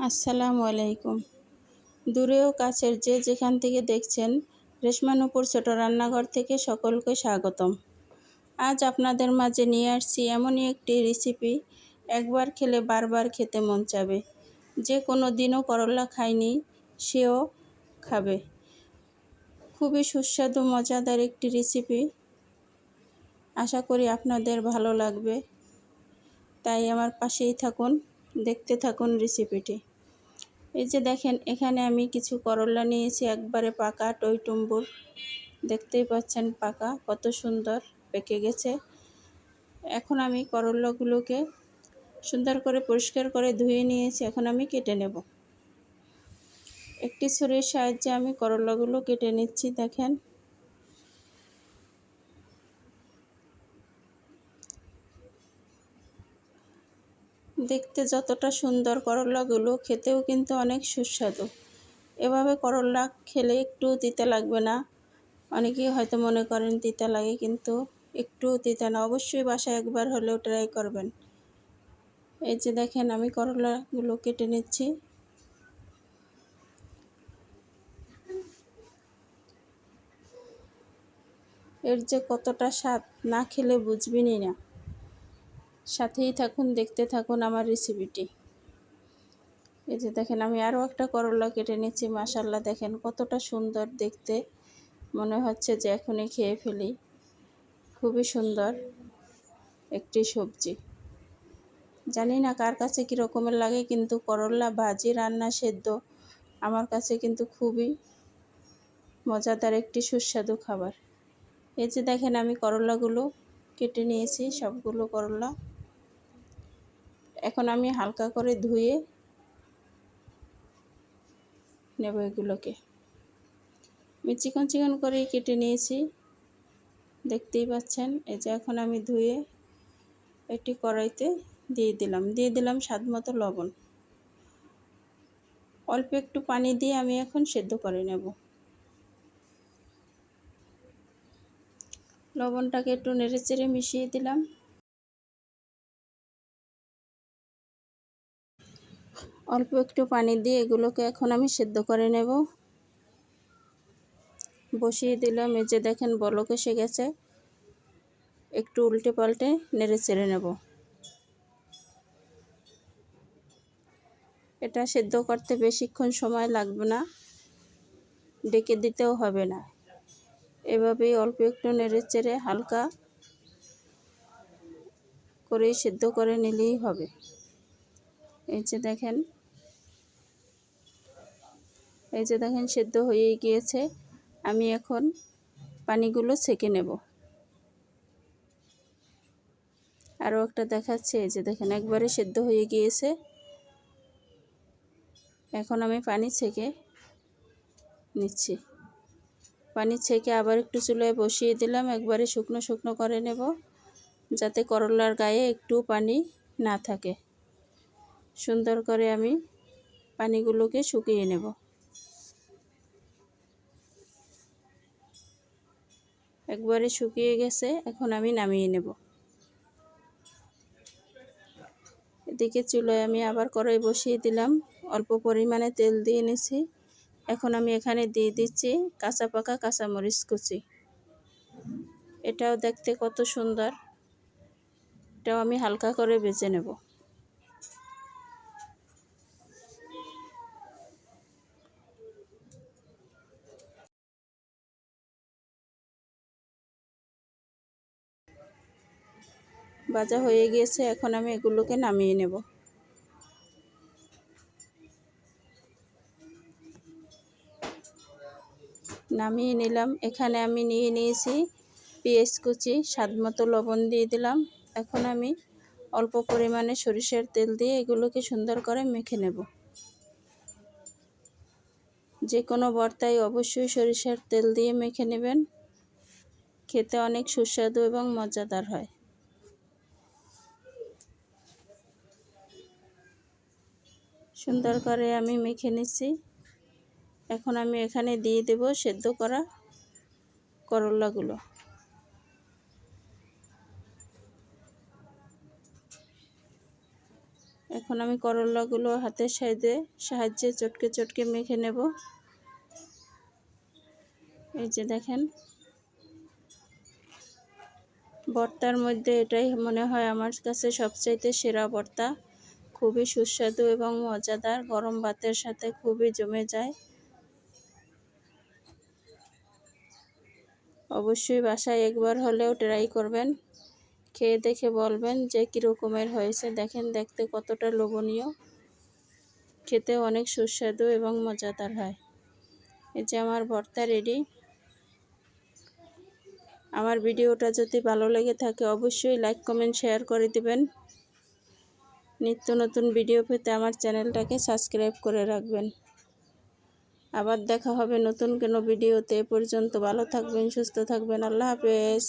আসসালামু আলাইকুম। দূরেও কাছের যে যেখান থেকে দেখছেন, রেশমানুপুর ছোট রান্নাঘর থেকে সকলকে স্বাগতম। আজ আপনাদের মাঝে নিয়ে আসছি এমনই একটি রেসিপি, একবার খেলে বারবার খেতে মন চাবে। যে কোনো দিনও করলা খায়নি, সেও খাবে। খুবই সুস্বাদু, মজাদার একটি রেসিপি। আশা করি আপনাদের ভালো লাগবে। তাই আমার পাশেই থাকুন, দেখতে থাকুন রেসিপিটি। এই যে দেখেন, এখানে আমি কিছু করলা নিয়েছি, একবারে পাকা টইটুম্বুর দেখতেই পাচ্ছেন পাকা, কত সুন্দর, পেকে গেছে। এখন আমি করলাগুলোকে সুন্দর করে পরিষ্কার করে ধুয়ে নিয়েছি, এখন আমি কেটে নেব। একটি ছুরির সাহায্যে আমি করলাগুলো কেটে নিচ্ছি, দেখেন। দেখতে যতটা সুন্দর করলাগুলো খেতেও কিন্তু অনেক সুস্বাদু। এভাবে করলা খেলে একটু তিতা লাগবে না। অনেকেই হয়তো মনে করেন তিতা লাগে, কিন্তু একটু তিতা না। অবশ্যই বাসায় একবার হলেও ট্রাই করবেন। এই যে দেখেন, আমি করলাগুলো কেটে নিচ্ছি। এর যে কতটা স্বাদ না খেলে বুঝবিনি না। সাথেই থাকুন, দেখতে থাকুন আমার রেসিপিটি এই যে দেখেন, আমি আরও একটা করলা কেটে নিচ্ছি মাসাল্লাহ দেখেন কতটা সুন্দর দেখতে। মনে হচ্ছে যে এখনই খেয়ে ফেলি। খুবই সুন্দর একটি সবজি। জানি না কার কাছে কী রকমের লাগে, কিন্তু করলা, ভাজি, রান্না, সেদ্ধ আমার কাছে কিন্তু খুবই মজাদার একটি সুস্বাদু খাবার। এই যে দেখেন, আমি করলাগুলো কেটে নিয়েছি, সবগুলো করলা। এখন আমি হালকা করে ধুয়ে নেব এগুলোকে। আমি চিকন চিকন করেই কেটে নিয়েছি, দেখতেই পাচ্ছেন? এই যে এখন আমি ধুয়ে একটি কড়াইতে দিয়ে দিলাম। দিয়ে দিলাম স্বাদ মতো লবণ। অল্প একটু পানি দিয়ে আমি এখন সেদ্ধ করে নেব। লবণটাকে একটু নেড়ে চেড়ে মিশিয়ে দিলাম। অল্প একটু পানি দিয়ে এগুলোকে এখন আমি সেদ্ধ করে নেব। বসিয়ে দিলাম, এই যে দেখেন বলক এসে গেছে। একটু উল্টে পাল্টে নেড়ে চেড়ে নেব। এটা সেদ্ধ করতে বেশিক্ষণ সময় লাগবে না, ডেকে দিতেও হবে না। এভাবেই অল্প একটু নেড়ে চেড়ে হালকা করে সেদ্ধ করে নিলেই হবে। এই যে দেখেন এই যে দেখেন, সেদ্ধ হয়েই গিয়েছে। আমি এখন পানিগুলো ছেঁকে নেব। আরও একটা দেখাচ্ছে, এই যে দেখেন, একবারে সেদ্ধ হয়ে গিয়েছে। এখন আমি পানি ছেঁকে নিচ্ছি। পানি ছেঁকে আবার একটু চুলায় বসিয়ে দিলাম। একবারে শুকনো শুকনো করে নেব, যাতে করলার গায়ে একটু পানি না থাকে। সুন্দর করে আমি পানিগুলোকে শুকিয়ে নেব। একবারে শুকিয়ে গেছে, এখন আমি নামিয়ে নেব। এদিকে চুলোয় আমি আবার কড়াই বসিয়ে দিলাম, অল্প পরিমাণে তেল দিয়ে নিছি এখন আমি এখানে দিয়ে দিচ্ছি কাঁচা পাকা কাঁচামরিচ কুচি। এটাও দেখতে কত সুন্দর। এটাও আমি হালকা করে বেজে নেব। ভাজা হয়ে গিয়েছে, এখন আমি এগুলোকে নামিয়ে নেব। নামিয়ে নিলাম। এখানে আমি নিয়ে নিয়েছি পেঁয়াজ কুচি, স্বাদ মতো লবণ দিয়ে দিলাম। এখন আমি অল্প পরিমাণে সরিষার তেল দিয়ে এগুলোকে সুন্দর করে মেখে নেব। যে কোনো বর্তায় অবশ্যই সরিষার তেল দিয়ে মেখে নেবেন। খেতে অনেক সুস্বাদু এবং মজাদার হয়। সুন্দর করে আমি মেখে নিচ্ছি। এখন আমি এখানে দিয়ে দেব সেদ্ধ করা করলাগুলো। এখন আমি করলাগুলো হাতের সাহায্যে সাহায্যে চটকে চটকে মেখে নেব। এই যে দেখেন। ভর্তার মধ্যে এটাই মনে হয় আমার কাছে সবচাইতে সেরা ভর্তা খুবই সুস্বাদু এবং মজাদার। গরম ভাতের সাথে খুবই জমে যায়। অবশ্যই বাসায় একবার হলেও ট্রাই করবেন। খেয়ে দেখে বলবেন যে কীরকমের হয়েছে। দেখেন, দেখতে কতটা লোভনীয়। খেতে অনেক সুস্বাদু এবং মজাদার হয়। এই যে আমার ভর্তা রেডি আমার ভিডিওটা যদি ভালো লেগে থাকে, অবশ্যই লাইক কমেন্ট শেয়ার করে দিবেন। নিত্য নতুন ভিডিও পেতে আমার চ্যানেলটাকে সাবস্ক্রাইব করে রাখবেন। আবার দেখা হবে নতুন কোনো ভিডিওতে পর্যন্ত ভালো থাকবেন, সুস্থ থাকবেন। আল্লাহ হাফেজ।